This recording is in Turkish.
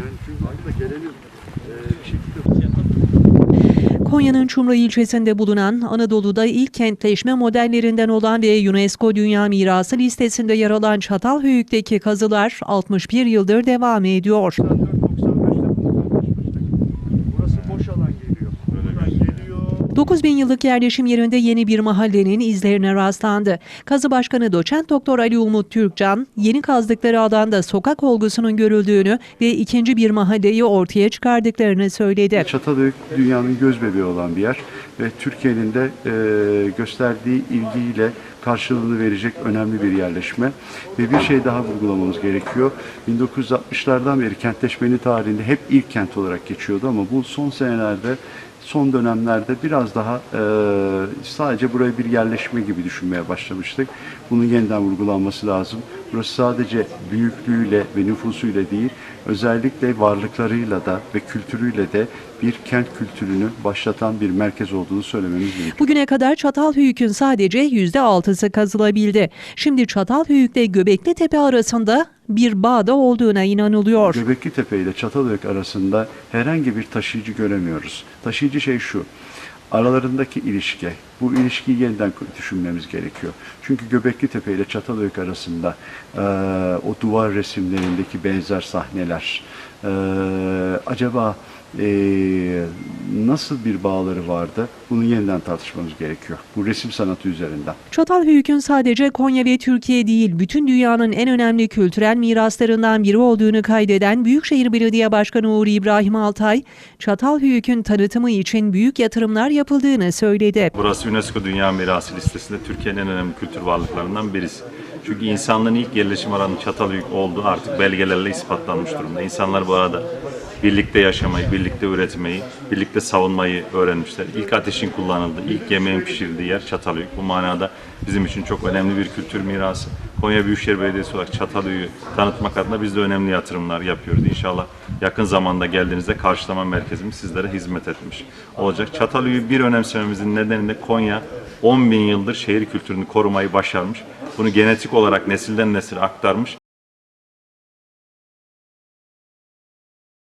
Yani çünkü burada gelenin e, bir şekilde Konya'nın Çumra ilçesinde bulunan Anadolu'da ilk kentleşme modellerinden olan ve UNESCO Dünya Mirası listesinde yer alan Çatalhöyük'teki kazılar 61 yıldır devam ediyor. 9000 yıllık yerleşim yerinde yeni bir mahallenin izlerine rastlandı. Kazı Başkanı Doçent Doktor Ali Umut Türkcan, yeni kazdıkları alanda sokak olgusunun görüldüğünü ve ikinci bir mahalleyi ortaya çıkardıklarını söyledi. Çatalhöyük dünyanın göz bebeği olan bir yer ve Türkiye'nin de e, gösterdiği ilgiyle karşılığını verecek önemli bir yerleşme. Ve bir şey daha vurgulamamız gerekiyor. 1960'lardan beri kentleşmenin tarihinde hep ilk kent olarak geçiyordu ama bu son senelerde son dönemlerde biraz daha e, sadece burayı bir yerleşme gibi düşünmeye başlamıştık. Bunun yeniden vurgulanması lazım. Burası sadece büyüklüğüyle ve nüfusuyla değil, özellikle varlıklarıyla da ve kültürüyle de bir kent kültürünü başlatan bir merkez olduğunu söylememiz gerekiyor. Bugüne kadar Çatalhöyük'ün sadece %6'sı kazılabildi. Şimdi Çatalhöyük ile Göbekli Tepe arasında bir bağda olduğuna inanılıyor. Göbekli Tepe ile Çatalhöyük arasında herhangi bir taşıyıcı göremiyoruz. Taşıyıcı şey şu, aralarındaki ilişki. Bu ilişkiyi yeniden düşünmemiz gerekiyor. Çünkü Göbekli Tepe ile Çatalhöyük arasında eee, o duvar resimlerindeki benzer sahneler, eee, acaba eee, nasıl bir bağları vardı? Bunu yeniden tartışmamız gerekiyor. Bu resim sanatı üzerinden. Çatalhöyük'ün sadece Konya ve Türkiye değil, bütün dünyanın en önemli kültürel miraslarından biri olduğunu kaydeden Büyükşehir Belediye Başkanı Uğur İbrahim Altay, Çatalhöyük'ün tanıtımı için büyük yatırımlar yapıldığını söyledi. Burası UNESCO Dünya Mirası listesinde Türkiye'nin en önemli kültür varlıklarından birisi. Çünkü insanlığın ilk yerleşim alanı Çatalhöyük olduğu artık belgelerle ispatlanmış durumda. İnsanlar bu arada birlikte yaşamayı, birlikte üretmeyi, birlikte savunmayı öğrenmişler. İlk ateşin kullanıldığı, ilk yemeğin pişirildiği yer Çatalhöyük. Bu manada bizim için çok önemli bir kültür mirası. Konya Büyükşehir Belediyesi olarak Çatalhöyük'ü tanıtmak adına biz de önemli yatırımlar yapıyoruz. İnşallah yakın zamanda geldiğinizde karşılama merkezimiz sizlere hizmet etmiş olacak. Çatalhöyük'ü bir önemsememizin nedeni de Konya 10 bin yıldır şehir kültürünü korumayı başarmış. Bunu genetik olarak nesilden nesile aktarmış